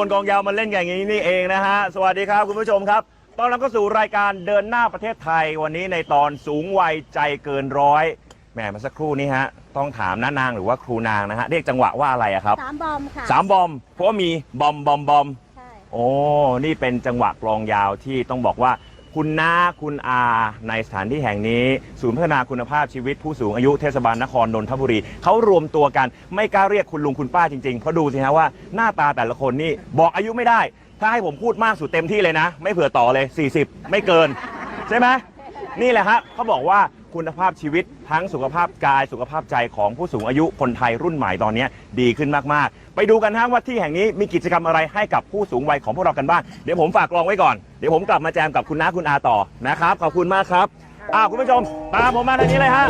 วนกองยาวมันเล่นกันอย่างนี้นี่เองนะฮะ สวัสดีครับคุณผู้ชมครับ ตอนรับเข้าสู่รายการเดินหน้าประเทศไทยวันนี้ในตอนสูงวัยใจเกินร้อยแหมเมาสักครู่นี้ฮะ ต้องถามน้านางหรือว่าครูนางนะฮะ เรียกจังหวะว่าอะไรอะครับสามบอมค่ะสามบอมเพราะว่ามีบอมบอมบอม ใช่ โอ้ นี่เป็นจังหวะกลองยาวที่ต้องบอกว่า คุณน้าคุณอาในสถานที่แห่งนี้ ศูนย์พัฒนาคุณภาพชีวิตผู้สูงอายุเทศบาลนครนนทบุรีเขารวมตัวกันไม่กล้าเรียกคุณลุงคุณป้าจริงๆ เพราะดูสิฮะว่าหน้าตาแต่ละคนนี่บอกอายุไม่ได้ ถ้าให้ผมพูดมากสุดเต็มที่เลยนะ ไม่เผื่อต่อเลย 40 ไม่เกิน ใช่ไหมนี่แหละฮะเขาบอกว่า คุณภาพชีวิตทั้งสุขภาพกายสุขภาพใจของผู้สูงอายุคนไทยรุ่นใหม่ตอนนี้ดีขึ้นมากๆ ไปดูกันฮะว่าที่แห่งนี้มีกิจกรรมอะไรให้กับผู้สูงวัยของพวกเรากันบ้างเดี๋ยวผมฝากกลองไว้ก่อนเดี๋ยวผมกลับมาแจมกับคุณน้าคุณอาต่อนะครับขอบคุณมากครับอ้าวคุณผู้ชมตามผมมาทางนี้เลยฮะ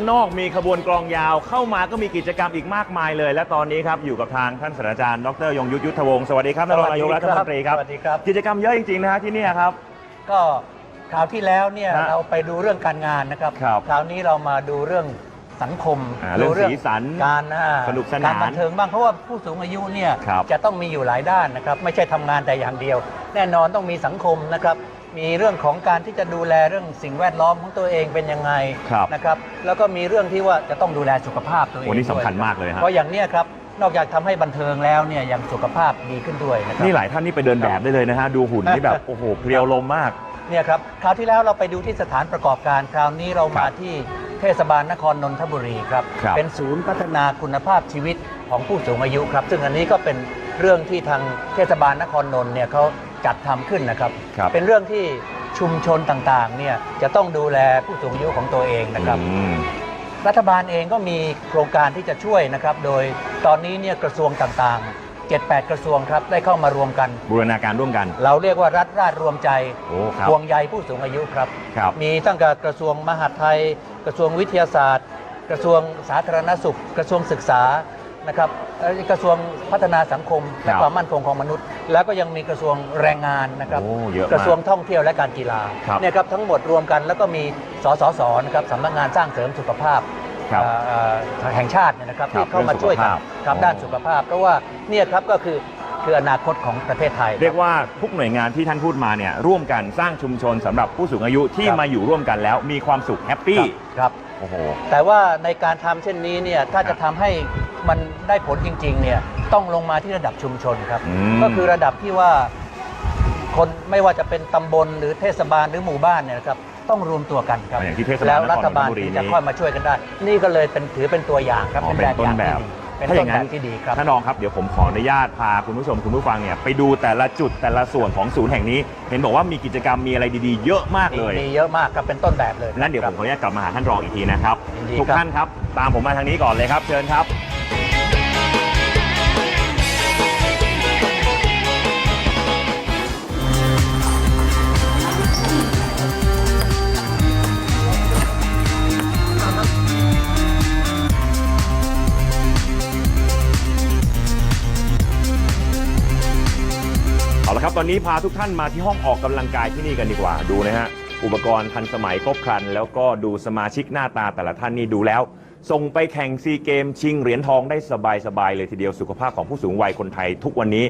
างนอกมีขบวนกลองยาว เข้ามาก็มีกิจกรรมอีกมากมายเลย และตอนนี้ครับอยู่กับทางท่านศาสตราจารย์ดรยงยุทธยุทธวงศ์สวัสดีครับท่านรองนายกรัฐมนตรีครับสวัสดีครับ กิจกรรมเยอะจริงๆนะฮะที่เนี่ยครับ ก็คราวที่แล้วเนี่ยฮะเราไปดูเรื่องการงานนะครับ ครับ คราวนี้เรามาดูเรื่องสังคมอ่าเรื่องดูสีสัน การอ่าสนุกสนานการบันเทิงบ้างเพราะว่าผู้สูงอายุเนี่ยครับจะต้องมีอยู่หลายด้านนะครับ ไม่ใช่ทำงานแต่อย่างเดียว แน่นอนต้องมีสังคมนะครับ มีเรื่องของการที่จะดูแลเรื่องสิ่งแวดล้อมของตัวเองเป็นยังไงครับนะครับ แล้วก็มีเรื่องที่ว่าจะต้องดูแลสุขภาพตัวเองโอ้นี่สำคัญด้วยมากเลยฮะ เพราะอย่างเนี้ยครับนอกจากทำให้บันเทิงแล้วเนี่ยยังสุขภาพดีขึ้นด้วยนะครับ นี่หลายท่านนี่ไปเดินแบบได้เลยนะฮะ ดูหุ่นที่แบบ โอ้โหเพรียวลมมาก เนี่ยครับคราวที่แล้วเราไปดูที่สถานประกอบการ คราวนี้เรามาครับที่เทศบาลนครนนทบุรีครับ ครับเป็นศูนย์พัฒนาคุณภาพชีวิตของผู้สูงอายุครับ ซึ่งอันนี้ก็เป็นเรื่องที่ทางเทศบาลนครนนท์เนี่ยเขา จัดทำขึ้นนะครับ ครับเป็นเรื่องที่ชุมชนต่างๆเนี่ยจะต้องดูแลผู้สูงอายุของตัวเองนะครับ อืม รัฐบาลเองก็มีโครงการที่จะช่วยนะครับ โดยตอนนี้เนี่ยกระทรวงต่างๆ 7-8 กระทรวงครับได้เข้ามารวมกัน บูรณาการร่วมกัน เราเรียกว่ารัฐราชรวมใจโอ้ครับ ห่วงใยผู้สูงอายุครับ ครับ มีตั้งแต่กระทรวงมหาดไทย กระทรวงวิทยาศาสตร์ กระทรวงสาธารณสุข กระทรวงศึกษา นะครับเอ่อกระทรวงพัฒนาสังคมและครับความมั่นคงของมนุษย์ แล้วก็ยังมีกระทรวงแรงงานนะครับโอ้เยอะมากกระทรวงท่องเที่ยวและการกีฬาครับเนี่ยครับทั้งหมดรวมกันแล้วก็มีสสสนะครับสำนักงานสร้างเสริมสุขภาพครับเอ่อเอ่อแห่งชาติเนี่ยนะครับครับที่เข้ามาช่วยกันเรื่องสุขภาพครับด้านอ๋อสุขภาพ เพราะว่าเนี่ยครับก็คือคืออนาคตของประเทศไทย เรียกว่าทุกหน่วยงานที่ท่านพูดมาเนี่ยร่วมกันสร้างชุมชนสำหรับผู้สูงอายุที่ครับมาอยู่ร่วมกันแล้วมีความสุขแฮปปี้ครับโอ้โหแต่ว่าในการทำเช่นนี้เนี่ยถ้าครัจะบทำให้ มันได้ผลจริงๆเนี่ยต้องลงมาที่ระดับชุมชนครับ อืม ก็คือระดับที่ว่าคนไม่ว่าจะเป็นตำบลหรือเทศบาลหรือหมู่บ้านเนี่ยนะครับต้องรวมตัวกันครับอย่างที่เทศบาลแล้วรัฐบาลนครนนทบุรีถึงจะนี้ค่อยมาช่วยกันได้ นี่ก็เลยเป็นถือเป็นตัวอย่างครับอ๋อเป็นต้นแบบ เป็นถ้าอต้ย่านงแบนั้นบที่ดีครับ ท่านรองครับเดี๋ยวผมขออนุญาตพาคุณผู้ชมคุณผู้ฟังเนี่ยไปดูแต่ละจุดแต่ละส่วนของศูนย์แห่งนี้ เห็นบอกว่ามีกิจกรรมมีอะไรดีๆ เยอะมากเลย มีเยอะมากครับเป็นต้นแบบเลยงั้นเดี๋ยวผมขออนุญาตกลับมาหาท่านรองอีกทีนะครับ ยินดีทุกครับท่านครับ ตามผมมาทางนี้ก่อนเลยครับ เชิญครับ ละครับตอนนี้พาทุกท่านมาที่ห้องออกกำลังกายที่นี่กันดีกว่าดูนะฮะอุปกรณ์ทันสมัยครบครัน แล้วก็ดูสมาชิกหน้าตาแต่ละท่านนี่ดูแล้ว ส่งไปแข่งซีเกมชิงเหรียญทองได้สบายๆเลยทีเดียวสุขภาพของผู้สูงวัยคนไทย ทุกวันนี้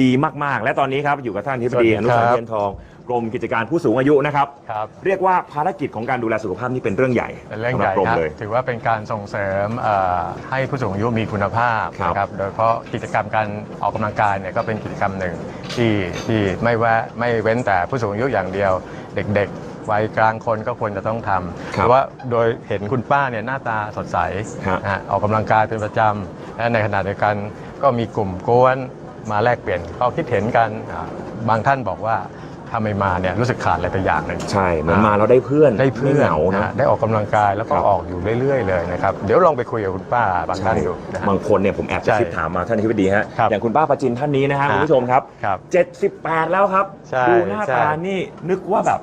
ดีมากๆ และตอนนี้ครับอยู่กับท่านที่ปดีสวัอสดีนุครับสาวรีย์เหรียญทองกรมกิจการผู้สูงอายุนะครับ ครับเรียกว่าภารกิจของการดูแลสุขภาพนี่เป็นเรื่องใหญ่เป็นเรื่องสำหใหรับญ่กรมครับเลย ถือว่าเป็นการส่งเสริมเอ่อให้ผู้สูงอายุมีคุณภาพครับ นะครับโดยเฉพาะกิจกรรมการออกกำลังกายเนี่ยก็เป็นกิจกรรมหนึ่งที่ที่ไม่ว่าไม่เว้นแต่ผู้สูงอายุอย่างเดียว เด็กๆ วัยกลางคนก็ควรจะต้องทครัำบแต่ว่าโดยเห็นคุณป้าเนี่ยหน้าตาสดใสฮะนะฮะออกกำลังกายเป็นประจำและในขณะเดียวกันก็มีกลุ่มกวนมาแลกเปลี่ยนข้อคิดเห็นกันอ่าบางท่านบอกว่าถ้าไม่มาเนี่ยรู้สึกขาดอะไรไปอย่างหนึ่งใช่เหมือนมาเราได้เพื่อนได้เพื่อนไม่เหงานะนะได้ออกกำลังกายแล้วก็ครับออกอยู่เรื่อยๆเลยนะครับเดี๋ยวลองไปคุยกับคุณป้าบางท่านดูนะฮะบางคนเนี่ยผมแอบใช่จะคิดถามมาท่านอธิบดีฮะครับอย่างคุณป้าประจินท่านนี้นะฮะฮะคุณผู้ชมครับครับ78 แล้วครับใช่ดูหน้าใช่ตานี่นึกว่าแบบ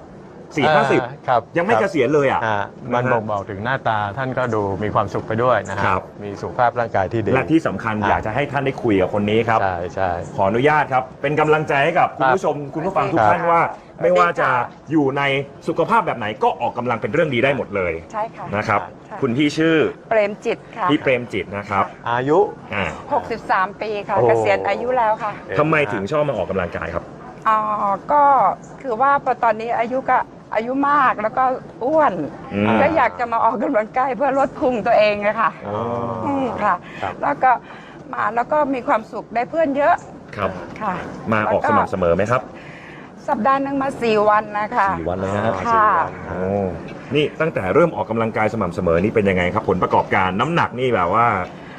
4อ่า50ครับยังไม่คเกรับษียณเลยอะ อ่ามันนะฮะบ่งบอกถึงหน้าตาท่านก็ดูมีความสุขไปด้วยนะฮะครับ มีสุขภาพร่างกายที่ดี และที่สำคัญอ่าอยากจะให้ท่านได้คุยกับคนนี้ครับ ใช่ใช่ ขออนุญาตครับ เป็นกำลังใจให้กับคุณครับผู้ชมคุณผู้ฟังทุกครับท่านว่า ไม่ว่าจะอยู่ในสุขภาพแบบไหนก็ออกกำลังเป็นเรื่องดีได้หมดเลยใช่ค่ะนะครับใช่คุณพี่ชื่อเปรมจิตค่ะ พี่เปรมจิตนะครับอายุ อ่า63 ปีค่ะ โอ้ เกษียณอายุแล้วค่ะทำไมถึงชอบมาออกกำลังกายครับ อ๋อก็คือว่าพอตอนนี้อายุก็ อายุมากแล้วก็อ้วนอืมก็อยากจะมาออกกำลังกายเพื่อลดพุงตัวเองนะคะอ๋ออืมค่ะ ครับ แล้วก็มาแล้วก็มีความสุขได้เพื่อนเยอะครับ ค่ะมาออกสม่ำเสมอไหมครับสัปดาห์หนึงมา4วันนะคะ สี่วันเลยนะค่ะ โอ้นี่ตั้งแต่เริ่มออกกำลังกายสม่ำเสมอนี่เป็นยังไงครับ ผลประกอบการน้ำหนักนี่แบบว่า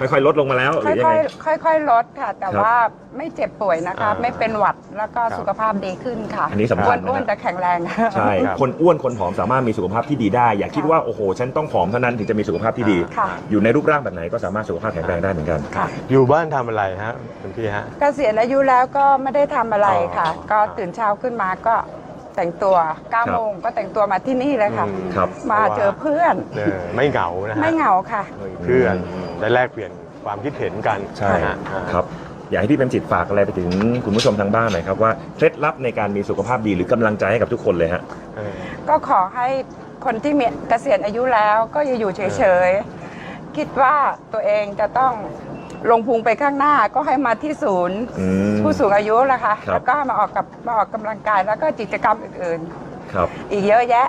ค่อยๆลดลงมาแล้วหค่รือยังอยไงๆค่อยๆลดค่ะ แต่ครับว่าไม่เจ็บป่วยนะคะ อ่าไม่เป็นหวัดแล้วก็ครับสุขภาพดีขึ้นค่ะอันนี้สำคัญนะ อ้วนๆแต่แข็งแรง ใช่ ครับ คนอ้วนคนผอมสามารถมีสุขภาพที่ดีได้ อย่าคิดว่าโอ้โห ฉันต้องผอมเท่านั้นถึงจะมีสุขภาพที่ดี ค่ะ อยู่ในรูปร่างแบบไหนก็สามารถสุขภาพแข็งแรงได้เหมือนกัน ค่ะอยู่บ้านทำอะไรฮะคุณพี่ฮะ เกษียณอายุแล้วก็ไม่ได้ทำอะไรค่ะ อ๋อ ก็ตื่นเช้าขึ้นมาก็ แต่งตัวครับ9โมงก็แต่งตัวมาที่นี่เลยค่ะ อืมครับ มาเจอเพื่อน เออไม่เหงานะฮะไม่เหงาค่ะมีเพื่อนได้แลกเปลี่ยนความคิดเห็นกันใช่นะฮะอ่า ครับ อยากให้พี่เป็นจิตฝากอะไรไปถึงคุณผู้ชมทางบ้านหน่อยครับว่าเคล็ดลับในการมีสุขภาพดีหรือกำลังใจให้กับทุกคนเลยฮะเออก็ขอให้คนที่มีเกษียณอายุแล้วก็อย่าอยู่เฉยๆ คิดว่าตัวเองจะต้อง ลงพุงไปข้างหน้าก็ให้มาที่ศูนย์ อืม ผู้สูงอายุละค่ะครับ แล้วก็มาออกกับมาออกกำลังกายแล้วก็กิจกรรมอื่นครับ ๆ อีกเยอะแยะ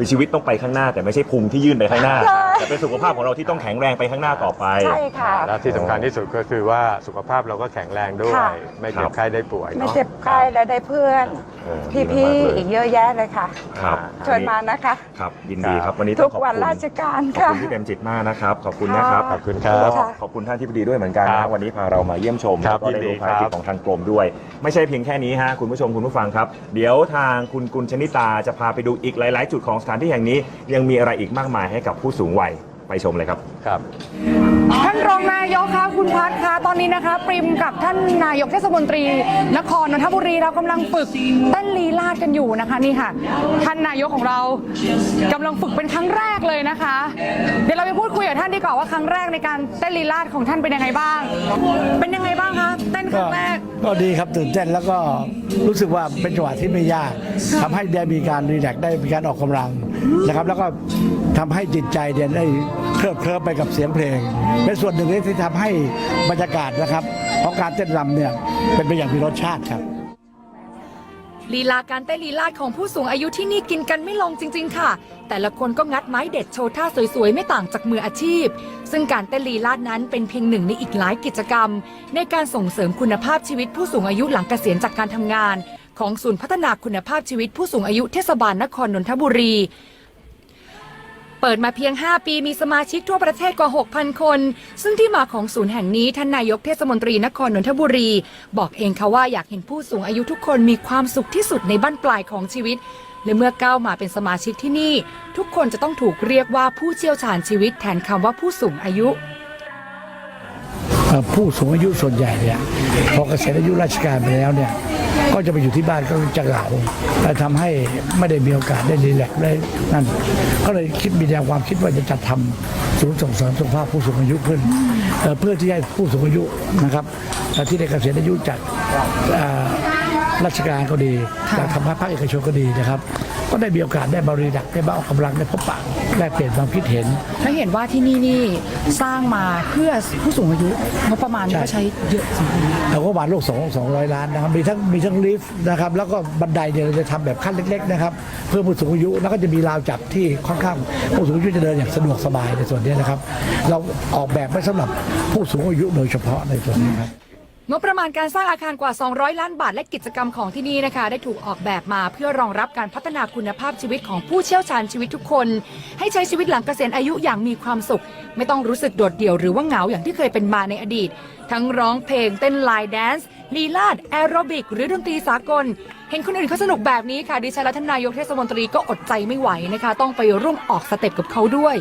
คือชีวิตต้องไปข้างหน้าแต่ไม่ใช่พุงที่ยื่นไปข้างหน้าใช่แต่เป็นสุขภาพของเราที่ต้องแข็งแรงไปข้างหน้าต่อไป ใช่ค่ะ และที่สำคัญที่สุดก็คือว่าสุขภาพเราก็แข็งแรงด้วย ค่ะ ไม่เจ็ครับบไข้ได้ป่วยไม่เนาะ เจ็บไข้และได้เพื่อน เออดีพี่มากๆเลยๆอีกเยอะแยะเลยค่ะครับเชิญมานะคะ ครับยินดีครับวันนี้ทุต้องกขอบวันคุณราชการขอบค่ะ คุณพี่เต็มจิตมากนะครับขอบคุณนะครับขอบคุณครับแล้วก็ค่ะขอบคุณท่านที่ดีด้วยเหมือนกันครันะบวันนี้พาเรามาเยี่ยมชมครัแล้บวก็ได้ยินดีรู้ภารกิจครับ ของทางกรมด้วย ไม่ใช่เพียงแค่นี้ฮะคุณผู้ชมคุณผู้ฟังครับ เดี๋ยวทางคุณกุลชนิตาจะพาไปดูอีกหลาย ๆ จุดของสถานที่แห่งนี้ยังมีอะไรอีกมากมายให้กับผู้สูงวัยไปชมเลยครับครับ ท่านรองนายกคะคุณพัฒน์คะตอนนี้นะคะ ปริมกับท่านนายกเทศมนตรี นครนนทบุรีเรากำลังฝึกเต้นลีลาดกันอยู่นะคะนี่ค่ะ ท่านนายกของเรากำลังฝึกเป็นครั้งแรกเลยนะคะ เดี๋ยวเราไปพูดคุยกับท่านดีกว่าว่าครั้งแรกในการเต้นลีลาดของท่านเป็นยังไงบ้าง เป็นยังไงบ้างคะเต้นครั้งแรก ก็ดีครับตื่นเต้นแล้วก็รู้สึกว่าเป็นจังหวะที่ไม่ยากทำให้ได้มีการรีแลกซ์ได้มีการออกกำลังนะครับ แล้วก็ทำให้จิตใจเดียนได้ เคลิบเคลิ้มไปกับเสียงเพลง เป็นส่วนหนึ่งที่ทำให้บรรยากาศนะครับ ของการเต้นรำเนี่ยเป็นไปอย่างมีรสชาติครับลีลาการเต้นลีลาดของผู้สูงอายุที่นี่กินกันไม่ลงจริง ๆ ค่ะ แต่ละคนก็งัดไม้เด็ดโชว์ท่าสวยๆ ไม่ต่างจากมืออาชีพ ซึ่งการเต้นลีลาดนั้นเป็นเพียงหนึ่งในอีกหลายกิจกรรม ในการส่งเสริมคุณภาพชีวิตผู้สูงอายุหลังเกษียณจากการทำงาน ของศูนย์พัฒนาคุณภาพชีวิตผู้สูงอายุเทศบาลนครนนทบุรี เปิดมาเพียง 5 ปีมีสมาชิกทั่วประเทศกว่า 6,000 คน ซึ่งที่มาของศูนย์แห่งนี้ท่านนายกเทศมนตรีนครนนทบุรี บอกเองค่ะว่าอยากเห็นผู้สูงอายุทุกคนมีความสุขที่สุดในบั้นปลายของชีวิต และเมื่อก้าวมาเป็นสมาชิกที่นี่ ทุกคนจะต้องถูกเรียกว่าผู้เชี่ยวชาญชีวิตแทนคำว่าผู้สูงอายุ ผู้สูงอายุส่วนใหญ่เนี่ยพอเกษียณอายุราชการไปแล้วเนี่ย ก็จะไปอยู่ที่บ้านก็จะเหงาแต่ทำให้ไม่ได้มีโอกาสได้รีแลกซ์ได้นั่นก็เลยคิดมีแนวความคิดว่าจะจัดทำศูนย์ส่งเสริมสุขภาพผู้สูงอายุขึ้นเอ่อเพื่อที่ให้ผู้สูงอายุนะครับที่ได้เกษียณอายุจาก ราชการก็ดีจากทำภาคเอกชนก็ดีนะครับ ก็ได้มีโอกาสได้บริดักได้มาออกกำลังได้พบปะแลกเปลี่ยนความคิดเห็นถ้าเห็นว่าที่นี่นี่สร้างมาเพื่อผู้สูงอายุงบประมาณใช่ก็ใช้เยอะสมควรเราก็วาดโลกสองสองร้อยล้านนะครับมีทั้งมีทั้งลิฟต์นะครับแล้วก็บันไดเนี่ยเราจะทำแบบขั้นเล็กๆนะครับเพื่อผู้สูงอายุแล้วก็จะมีราวจับที่ค่อนข้างผู้สูงอายุจะเดินอย่างสะดวกสบายในส่วนนี้นะครับ เราออกแบบไว้สำหรับผู้สูงอายุโดยเฉพาะในส่วนนี้ครับ งบประมาณการสร้างอาคารกว่า 200 ล้านบาทและกิจกรรมของที่นี่นะคะ ได้ถูกออกแบบมาเพื่อรองรับการพัฒนาคุณภาพชีวิตของผู้เชี่ยวชาญชีวิตทุกคน ให้ใช้ชีวิตหลังเกษียณอายุอย่างมีความสุข ไม่ต้องรู้สึกโดดเดี่ยวหรือว่าเหงาอย่างที่เคยเป็นมาในอดีต ทั้งร้องเพลงเต้นไลน์แดนซ์ลีลาดแอโรบิก หรือดนตรีสากล เห็นคนอื่นเขาสนุกแบบนี้ค่ะดิฉันและท่านนายกเทศมนตรีก็อดใจไม่ไหวนะคะ ต้องไปร่วมออกสเต็ปกับเขาด้วย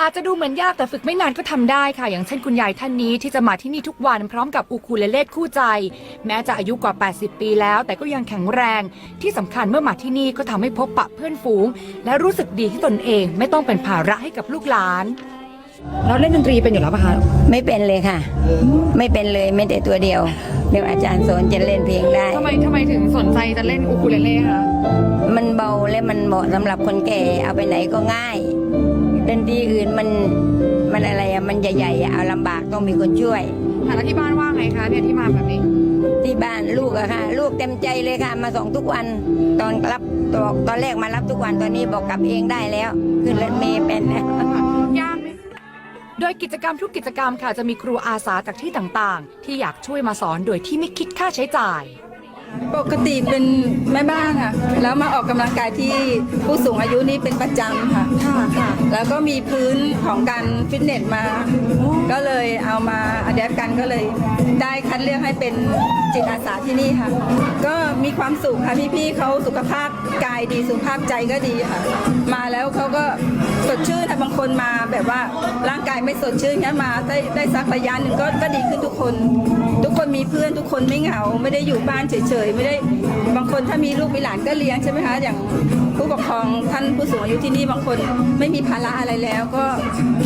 อาจจะดูเหมือนยากแต่ฝึกไม่นานก็ทำได้ค่ะ อย่างเช่นคุณยายท่านนี้ที่จะมาที่นี่ทุกวันพร้อมกับอูคูเลเล่คู่ใจ แม้จะอายุกว่า 80 ปีแล้ว แต่ก็ยังแข็งแรง ที่สำคัญเมื่อมาที่นี่ก็ทำให้พบปะเพื่อนฝูง และรู้สึกดีที่ตนเองไม่ต้องเป็นภาระให้กับลูกหลาน เราเล่นดนตรีเป็นอยู่แล้วปะคะไม่เป็นเลยค่ะ ไม่เป็นเลยไม่แต่ตัวเดียว เดี๋ยวอาจารย์สอนจะเล่นเพลงได้ ทำไมทำไมถึงสนใจจะเล่นอูคูเลเล่คะมันเบาและมันเหมาะสำหรับคนแก่เอาไปไหนก็ง่าย ดนตรีอื่นมันมันอะไรอะมันใหญ่ๆอะเอาลำบากต้องมีคนช่วย ค่ะแล้วที่บ้านว่าไงคะเนี่ยที่มาแบบนี้ที่บ้านลูกอะค่ะ ลูกเต็มใจเลยค่ะ มาส่งทุกวันตอนรับตอนตอนแรกมารับทุกวันตอนนี้บอกกลับเองได้แล้วขึ้นรถเมย์เป็นแล้วยากไหมโดยกิจกรรมทุกกิจกรรมค่ะจะมีครูอาสาจากที่ต่างๆ ที่อยากช่วยมาสอนโดยที่ไม่คิดค่าใช้จ่าย ปกติเป็นแม่บ้านค่ะ แล้วมาออกกำลังกายที่ผู้สูงอายุนี่เป็นประจำค่ะ แล้วก็มีพื้นของการฟิตเนสมา ก็เลยเอามาอัดแอปกันก็เลยได้คัดเลือกให้เป็นจิตอาสาที่นี่ค่ะ ก็มีความสุขค่ะพี่ๆเขาสุขภาพกายดีสุขภาพใจก็ดีค่ะ มาแล้วเขาก็สดชื่นค่บางคนมาแบบว่าร่างกายไม่สดชื่นงั้นมาได้ได้สักระยะหนึ่งก็ก็ดีขึ้นทุกคน ทุกคนมีเพื่อนทุกคนไม่เหงา ไม่ได้อยู่บ้านเฉยๆไม่ได้บางคนถ้ามีลูกมีหลานก็เลี้ยงใช่ไหมคะอย่างผู้ปกครองท่านผู้สูงอายุที่นี่บางคนไม่มีภาระอะไรแล้วก็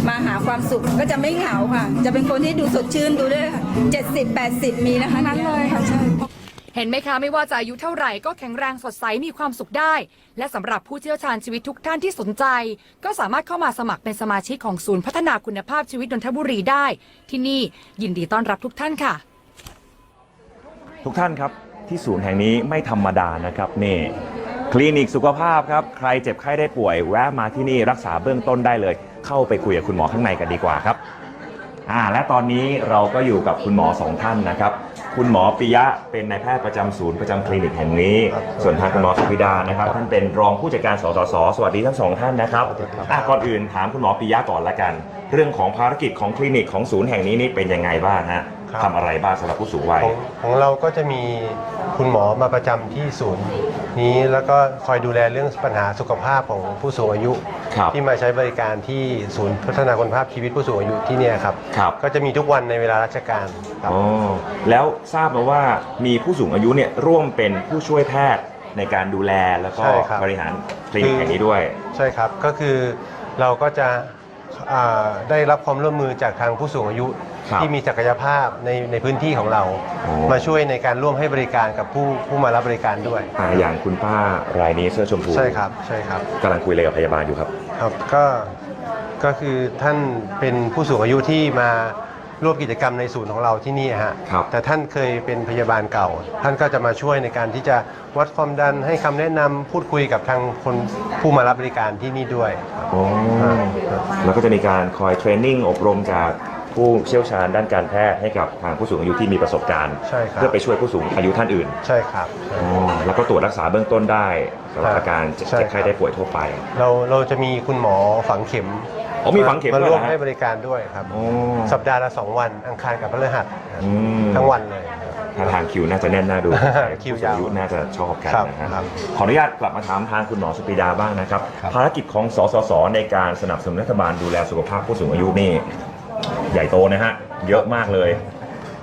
มาหาความสุขก็จะไม่เหงาค่ะ จะเป็นคนที่ดูสดชื่นดูด้วยค่ะ70 80มีนะคะนั้นเลยค่ะใช่เห็นไหมคะไม่ว่าจะอายุเท่าไหร่ก็แข็งแรงสดใสมีความสุขได้ และสำหรับผู้เชี่ยวชาญชีวิตทุกท่านที่สนใจ ก็สามารถเข้ามาสมัครเป็นสมาชิกของศูนย์พัฒนาคุณภาพชีวิตนนทบุรีได้ ที่นี่ยินดีต้อนรับทุกท่านค่ะ ทุกท่านครับที่ศูนย์แห่งนี้ไม่ธรรมดานะครับนี่ คลินิกสุขภาพครับ ใครเจ็บไข้ได้ป่วย แวะมาที่นี่รักษาเบื้องต้นได้เลย เข้าไปคุยกับคุณหมอข้างในกันดีกว่าครับอ่าและตอนนี้เราก็อยู่กับคุณหมอสองท่านนะครับ คุณหมอปิยะเป็นนายแพทย์ประจำศูนย์ประจำคลินิกแห่งนี้ ส่วนทางคุณหมอสุพิดานะครับ ท่านเป็นรองผู้จัดการสสสสวัสดีทั้งสองท่านนะครับอะก่อนอื่นถามคุณหมอปิยะก่อนละกัน เรื่องของภารกิจของคลินิกของศูนย์แห่งนี้นี่เป็นยังไงบ้างฮะครับ ทำอะไรบ้างสำหรับผู้สูงวัย ของของเราก็จะมีคุณหมอมาประจำที่ศูนย์ นี้แล้วก็คอยดูแลเรื่องปัญหาสุขภาพของผู้สูงอายุ ครับที่มาใช้บริการที่ศูนย์พัฒนาคุณภาพชีวิตผู้สูงอายุที่เนี่ยครับ ครับ ก็จะมีทุกวันในเวลาราชการครับ อ๋อแล้วทราบมาว่ามีผู้สูงอายุเนี่ยร่วมเป็นผู้ช่วยแพทย์ในการดูแลแล้วก็ใช่ครับบริหารคลินิกแห่งนี้ด้วย ใช่ครับ ก็คือเราก็จะ อ่าได้รับความร่วมมือจากทางผู้สูงอายุครับที่มีศักยภาพในในพื้นที่ของเรา โอ้ มาช่วยในการร่วมให้บริการกับผู้ผู้มารับบริการด้วย อ่าอย่างคุณป้ารายนี้เสื้อชมพูใช่ครับใช่ครับ กำลังคุยอะไรกับพยาบาลอยู่ครับ ครับก็ก็คือท่านเป็นผู้สูงอายุที่มา ร่วมกิจกรรมในศูนย์ของเราที่นี่ฮะครับ แต่ท่านเคยเป็นพยาบาลเก่า ท่านก็จะมาช่วยในการที่จะวัดความดันให้คำแนะนำพูดคุยกับทางคนผู้มารับบริการที่นี่ด้วยครับอ๋อแล้วก็จะมีการคอยเทรนนิ่งอบรมจากผู้เชี่ยวชาญด้านการแพทย์ให้กับทางผู้สูงอายุที่มีประสบการณ์ ใช่ครับ เพื่อไปช่วยผู้สูงอายุท่านอื่นใช่ครับใช่อ๋อแล้วก็ตรวจรักษาเบื้องต้นได้สำหรับครับอาการเจ็บใช่เจ็บไข้ครับได้ป่วยทั่วไป เราเราจะมีคุณหมอฝังเข็ม อ๋อมีฝังเข็มมาด้วยร่วมเหรอฮะ ให้บริการด้วยครับ อ๋อ สัปดาห์ละสองวัน อังคารกับพฤหัสอืม ทั้งวันเลยครับถ้าทางคิวน่าจะแน่นน่าดูคิวผู้สูงยาวอายุน่าจะชอบกันครับนะฮะครับขออนุญาตกลับมาถามทางคุณหมอสุปิดาบ้างนะครับ ภารกิจของสสสในการสนับสนุนรัฐบาลดูแลสุขภาพผู้สูงอายุนี่ใหญ่โตนะฮะ เยอะมากเลย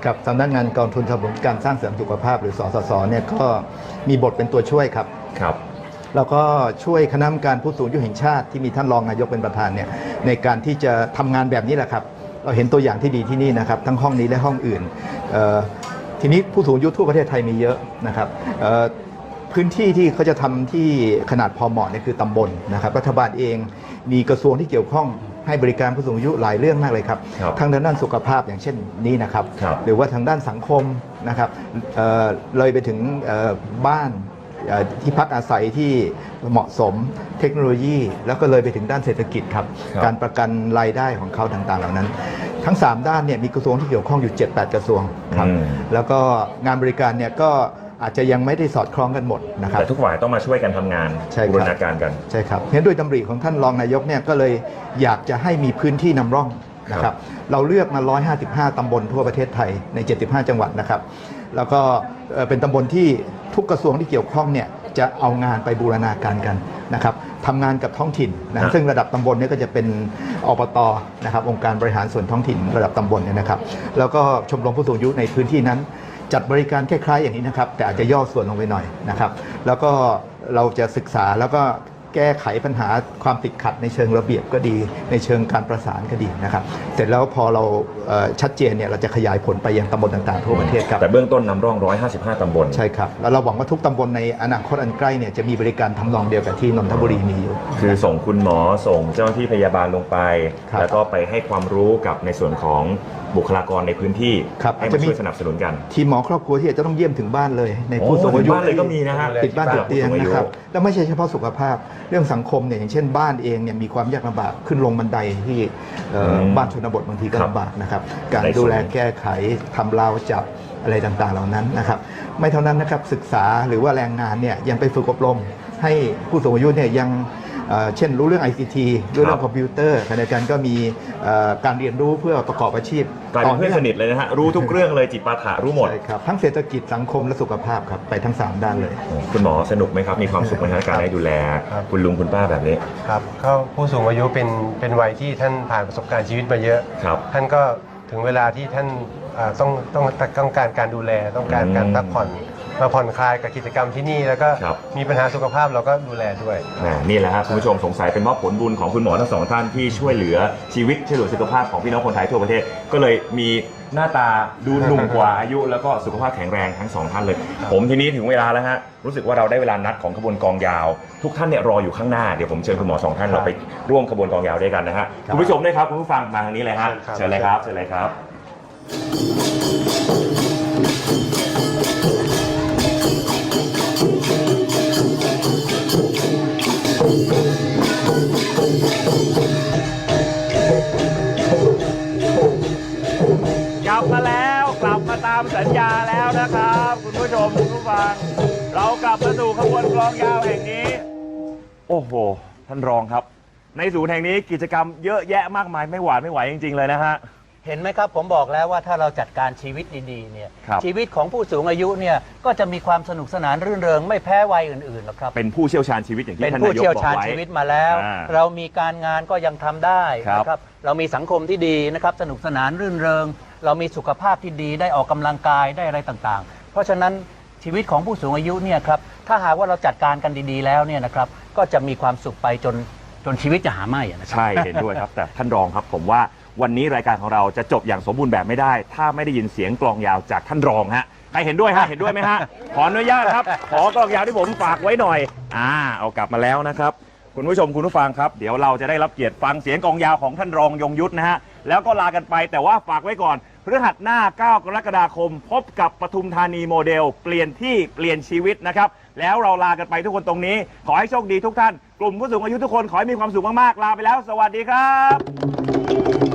กับสำนักงานกองทุนสนับสนุนการสร้างเสริมสุขภาพหรือสสสเนี่ยก็มีบทเป็นตัวช่วยครับ ครับ แล้วก็ช่วยคณะกรรมการผู้สูงอายุแห่งชาติที่มีท่านรองนายกเป็นประธานเนี่ยในการที่จะทำงานแบบนี้แหละครับ เราเห็นตัวอย่างที่ดีที่นี่นะครับ ทั้งห้องนี้และห้องอื่นเอ่อทีนี้ผู้สูงอายุทั่วประเทศไทยมีเยอะนะครับเอ่อพื้นที่ที่เขาจะทำที่ขนาดพอเหมาะเนี่ยคือตำบลนะครับ รัฐบาลเองมีกระทรวงที่เกี่ยวข้องให้บริการผู้สูงอายุหลายเรื่องมากเลยครับครับทั้งด้านสุขภาพอย่างเช่นนี้นะครับ ครับ หรือว่าทางด้านสังคมนะครับเอ่อเลยไปถึงเอ่อบ้านเอ่อ ที่พักอาศัยที่เหมาะสมเทคโนโลยี แล้วก็เลยไปถึงด้านเศรษฐกิจครับ ครับ การประกันรายได้ของเขาต่างๆ เหล่านั้นททั้ง 3 ด้านเนี่ยมีกระทรวงที่เกี่ยวข้องอยู่ 7-8 กระทรวงครับอืม แล้วก็งานบริการเนี่ยก็อาจจะยังไม่ได้สอดคล้องกันหมดนะครับ แต่ทุกฝ่ายต้องมาช่วยกันทำงานใช่ครับ บูรณาการกัน ใช่ครับเพราะฉะนั้นโดยดำริของท่านรองนายกเนี่ยก็เลยอยากจะให้มีพื้นที่นำร่องนะคครัรับบ เราเลือกมา 155 ตำบลทั่วประเทศไทยใน 75 จังหวัดนะครับ แล้วก็เอ่อเป็นตำบลที่ทุกกระทรวงที่เกี่ยวข้องเนี่ยจะเอางานไปบูรณาการกันนะครับทำงานกับท้องถิ่นนะซึ่งระดับตำบลเนี่ยก็จะเป็นอบตนะครับองค์การบริหารส่วนท้องถิ่นระดับตำบลเนี่ยนะครับ แล้วก็ชมรมผู้สูงอายุในพื้นที่นั้น จัดบริการคล้ายๆอย่างนี้นะครับ แต่อาจจะย่อส่วนลงไปหน่อยนะครับ แล้วก็เราจะศึกษาแล้วก็ แก้ไขปัญหาความติดขัดในเชิงระเบียบก็ดี ในเชิงการประสานก็ดีนะครับ เสร็จแล้วพอเราเอ่อชัดเจนเนี่ยเราจะขยายผลไปยังตำบลต่างๆทั่วประเทศครับ แต่เบื้องต้นนำร่อง 155 ตำบล ใช่ครับ แล้วเราหวังว่าทุกตำบลในอนาคตอันใกล้เนี่ยจะมีบริการทำนองเดียวกับที่นนทบุรีมีอยู่ คือส่งคุณหมอส่งเจ้าหน้าที่พยาบาลลงไปครับแล้วก็ไปให้ความรู้กับในส่วนของบุคลากรในพื้นที่ครับให้อาจมาจะมี ช่วยสนับสนุนกัน ทีมหมอครอบครัวที่อาจจะต้องเยี่ยมถึงบ้านเลย ในผู้โอ้สูงอายุถึงบ้านเลยก็มีนะฮะติดบ้านติดเตียงผู้สูงอายุนะครับแล้วไม่ใช่เฉพาะสุขภาพเรื่องสังคมเนี่ยอย่างเช่นบ้านเองเนี่ยมีความยากลำบากขึ้นลงบันไดที่เอ่ออมบ้านชนบทบางทีก็ครับลำบากนะครับการในส่วน ดูแลแก้ไขทำราวจับอะไรต่างๆเหล่านั้นนะครับไม่เท่านั้นนะครับศึกษาหรือว่าแรงงานเนี่ยยังไปฝึกอบรม ให้ผู้สูงอายุเนี่ยยัง เอ่อเช่นรู้เรื่อง ICT รู้เรื่องคอมพิวเตอร์ขณะเดียวกันก็มีเอ่อการเรียนรู้เพื่อประกอบอาชีพกลายเป็นเพื่อนสนิทเลยนะฮะรู้ทุกเรื่องเลยจิตปาถะรู้หมดใช่ครับทั้งเศรษฐกิจสังคมและสุขภาพครับไปทั้ง 3 ด้านเลย คุณหมอสนุกไหมครับมีความสุขไหมฮะการได้ดูแลครับคุณลุงคุณป้าแบบนี้ครับก็ผู้สูงอายุเป็นเป็นวัยที่ท่านผ่านประสบการณ์ชีวิตมาเยอะครับท่านก็ถึงเวลาที่ท่านอ่าต้องต้องต้องการการดูแลต้องการการพักผ่อน มาผ่อนคลายกับกิจกรรมที่นี่ แล้วก็ครับ มีปัญหาสุขภาพเราก็ดูแลด้วย แหมนี่แหละฮะคุณผู้ชมสงสัยเป็นเพราะผลบุญของคุณหมอทั้งสองท่านที่ช่วยเหลือชีวิตช่วยเหลือสุขภาพของพี่น้องคนไทยทั่วประเทศ ก็เลยมีหน้าตาดูหนุ่มกว่าอายุ แล้วก็สุขภาพแข็งแรงทั้งสองท่านเลย ผมทีนี้ถึงเวลาแล้วฮะรู้สึกว่าเราได้เวลานัดของขบวนกองยาว ทุกท่านเนี่ยรออยู่ข้างหน้าเดี๋ยวผมเชิญคุณหมอสองท่านเราไปร่วมขบวนกองยาวด้วยกันนะฮะคุณผู้ชมด้วยครับคุณผู้ฟังมาทางนี้เลยฮะเชิเชิญญเลครับยครับเชิญเลยครับ ลับมาแล้วกลับมาตามสัญญาแล้วนะครับ คุณผู้ชมคุณผู้ฟัง เรากลับมาสู่ขบวนกลองยาวแห่งนี้ โอ้โห ท่านรองครับ ในศูนย์แห่งนี้กิจกรรมเยอะแยะมากมายไม่หวาดไม่ไหวจริง ๆ เลยนะฮะ เห็นไหมครับผมบอกแล้วว่าถ้าเราจัดการชีวิตดีๆเนี่ยครับ ชีวิตของผู้สูงอายุเนี่ยก็จะมีความสนุกสนานรื่นเริงไม่แพ้วัยอื่นๆหรอกครับ เป็นผู้เชี่ยวชาญชีวิตอย่างที่เป็นท่านผู้นายกเชี่ยวบอกชาญไว้ ชีวิตมาแล้ว อ่าเรามีการงานก็ยังทำได้ครับนะครับ เรามีสังคมที่ดีนะครับ สนุกสนานรื่นเริง เรามีสุขภาพที่ดีได้ออกกำลังกายได้อะไรต่างๆ เพราะฉะนั้นชีวิตของผู้สูงอายุเนี่ยครับถ้าหากว่าเราจัดการกันดีๆแล้วเนี่ยนะครับก็จะมีความสุขไปจนจนชีวิตจะหาไม่อะนะครับ ใช่ เห็นด้วยครับ แต่ท่านรองครับผมว่าวันนี้รายการของเราจะจบอย่างสมบูรณ์แบบไม่ได้ ถ้าไม่ได้ยินเสียงกลองยาวจากท่านรองฮะใครเห็นด้วยฮะเห็นด้วยไหมฮะ ขออนุญาตครับ ขอกลองยาวที่ผมฝากไว้หน่อย อ่า เอากลับมาแล้วนะครับ คุณผู้ชมคุณผู้ฟังครับเดี๋ยวเราจะได้รับเกียรติฟังเสียงกลองยาวของท่านรองยงยุทธนะฮะแล้วก็ลากันไปแต่ว่าฝากไว้ก่อน ฤหัสหน้า 9 กรกฎาคม พบกับปทุมธานีโมเดล เปลี่ยนที่เปลี่ยนชีวิตนะครับ แล้วเราลากันไปทุกคนตรงนี้ ขอให้โชคดีทุกท่าน กลุ่มผู้สูงอายุทุกคนขอให้มีความสุขมากๆ ลาไปแล้ว สวัสดีครับ